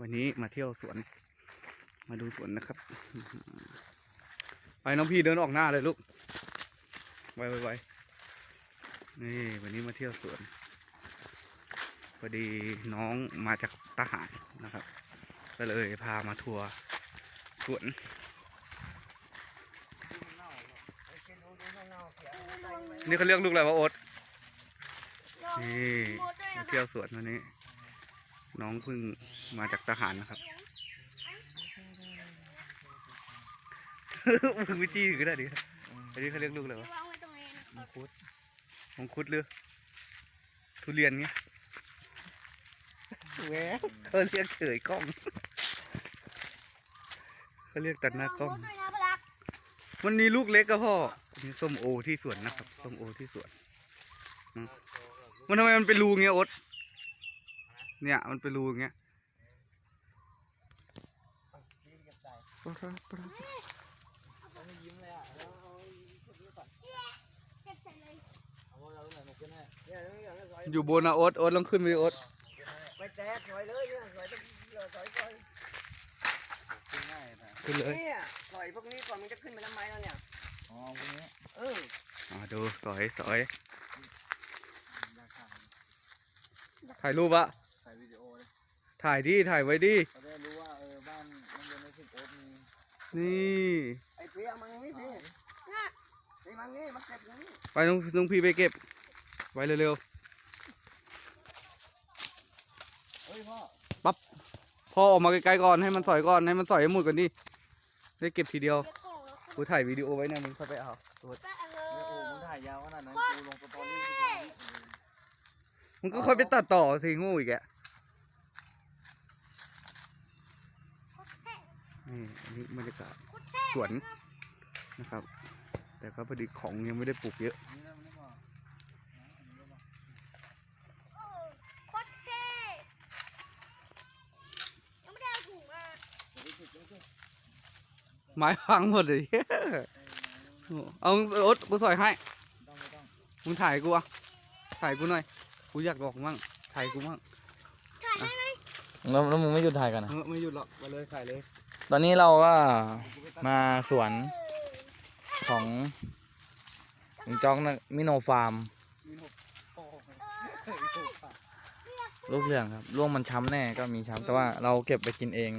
วันนี้มาเที่ยวสวน มาดูสวนนะครับ ไปน้องพี่เดินออกหน้าเลยลูกไวไวไวนี่วันนี้มาเที่ยวสวนพอดีน้องมาจากทหารนะครับ ก็เลยพามาทัวร์สวนนี่เขาเรียกลูกอะไรวะโอ๊ตนี่มาเที่ยวสวนวันนี้ น้องเพิ่งมาจากทหารนะครับมือจี้ก็ได้ดิอันนี้เขาเรียกลูกอะไรวะวางไว้ตรงนี้นะมังคุดมังคุดหรือทุเรียนเงี้ยแหวะเขาเรียกเฉยกล้องเขาเรียกตัดหน้ากล้องวางไว้ด้วยนะพลักมันมีลูกเล็กก็พ่อนี่ส้มโอที่สวนนะครับ ส้มโอที่สวนอืมมันทำไมมันเป็นรูเงี้ยโอ๊ต เนี่ยมันเป็นรูอย่างเงี้ยเก็บเสร็จเลยอยู่บนนะโอ๊ตโอ๊ตลองขึ้นไปดิโอ๊ตไปแตกสวยเลยเนี่ยสวยต้องสวยก่อนขึ้นเลยเนี่ยสวยพวกนี้ก่อนมันจะขึ้นไปทำไมแล้วเนี่ยอ๋อพวกนี้เอออ่าดูสอยสอยถ่ายรูปอะ ถ่ายวิดีโอเลย ถ่ายดิถ่ายไว้ดิเขาได้รู้ว่าเออบ้านน้องเรียนในสิบโอ๊ตมีนี่ไอ้เปียมันนี่พี่น่ะไอ้มันนี่มันเก็บนี่ไปน้องน้องพี่ไปเก็บ ไว้เร็วเฮ้ยพ่อๆพ่อออกมาไกลๆก่อนให้มันสอยก่อนให้มันสอยให้หมดก่อนดิได้เก็บทีเดียวเก็บของแล้วกูถ่ายวิดีโอไว้นะมึงเข้าไปเอาแป้งเลเออโอ้ยมึงถ่ายยาวขนาดนั้นกูลงสตอรี่สิบห้าวิมึงก็ค่อยไปตัดต่อสิโงูอีกแกนี่อันนี้ บรรยากาศสวนนะครับ แต่ก็พอดีของยังไม่ได้ปลูกเยอะนี่นะมันไม่พอโอ้โคตรเท่ยังไม่ได้เอาถุงมาไม้พังหมดเลยเอาโอ๊ตกูสอยให้ต้องไม่ต้องมึงถ่ายกูอะ ถ่ายกูหน่อย กูอยากบอกมั่ง ถ่ายกูมั่ง ถ่ายได้ไหมแล้วแล้วมึงไม่หยุดถ่ายกันนะเออไม่หยุดหรอกมาเลยถ่ายเลย ตอนนี้เราก็มาสวนของลุงจ้องนะมิโนฟาร์ม ลูกเหลืองครับร่วงมันช้ำแน่ก็มีช้ำแต่ว่าเราเก็บไปกินเอง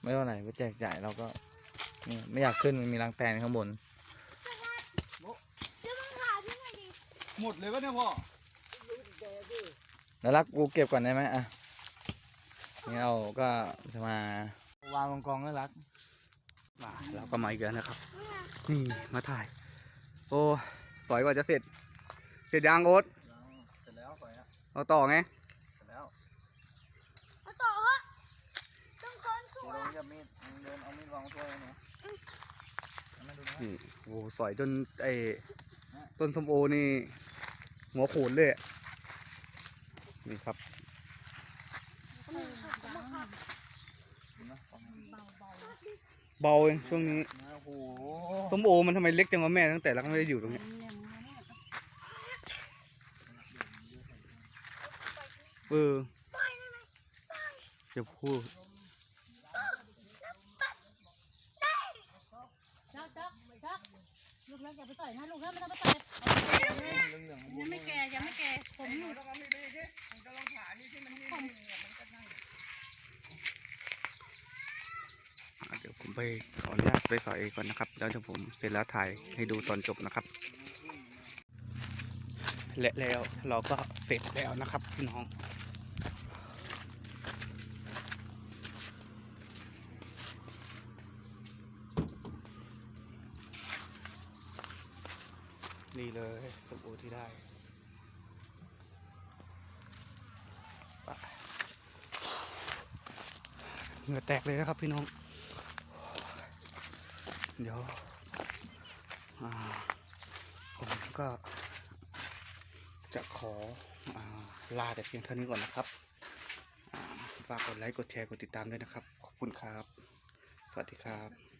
ไม่เท่าไหร่ไปแจกจ่ายเราก็นี่ไม่อยากขึ้นมันมีรังแตนข้างบนเดี๋ยวมึงถ่ายพี่หน่อยดิหมดเลยวะเนี่ยพ่อแล้วรักกูเก็บก่อนได้ไหมอะนี่เราก็จะมา วางกองกองๆแล้วรักมาเราก็มาอีกแล้วนะครับ นี่มาถ่าย โอ้สอยกว่าจะเสร็จ เสร็จยังโอ๊ตเสร็จแล้วสวยอะเอาต่อไงเสร็จแล้วมาต่อเหอะต้องคนสเดี๋ยววยเราจะมีดมึงเดินเอามีดวางตัวเลยเนี่ยเอามาดูนะนี่โอ้สอยจนไอ้ต้นส้มโอนี่หัวโขนเลยอะนี่ครับ ดูนะฟังนะ เบาเองช่วงนี้โอ้โหส้มโอมันทำไมเล็กจังวะแม่ตั้งแต่เราก็ไม่ได้อยู่ตรงเนี้ยเออจะพูดจักจักจักลูกเล็กอย่าไปต่อยนะลูกเล็กไม่ต้องไปต่อยเหลืองๆข้างบยันงไม่แก่ยังไม่แก่ผมอยู่อะเดี๋ยวผม ไปขออนุญาตไปสอยก่อนนะครับแล้วเดี๋ยวผมเสร็จแล้วถ่ายให้ดูตอนจบนะครับ และแล้วเราก็เสร็จแล้วนะครับพี่น้องนี่เลยสบู่ที่ได้เหงื่อแตกเลยนะครับพี่น้อง เดี๋ยวผมก็จะขออลาแต่เพียงเท่านี้ก่อนนะครับ ฝากกดไลค์ กดแชร์ กดติดตามด้วยนะครับ ขอบคุณครับ สวัสดีครับ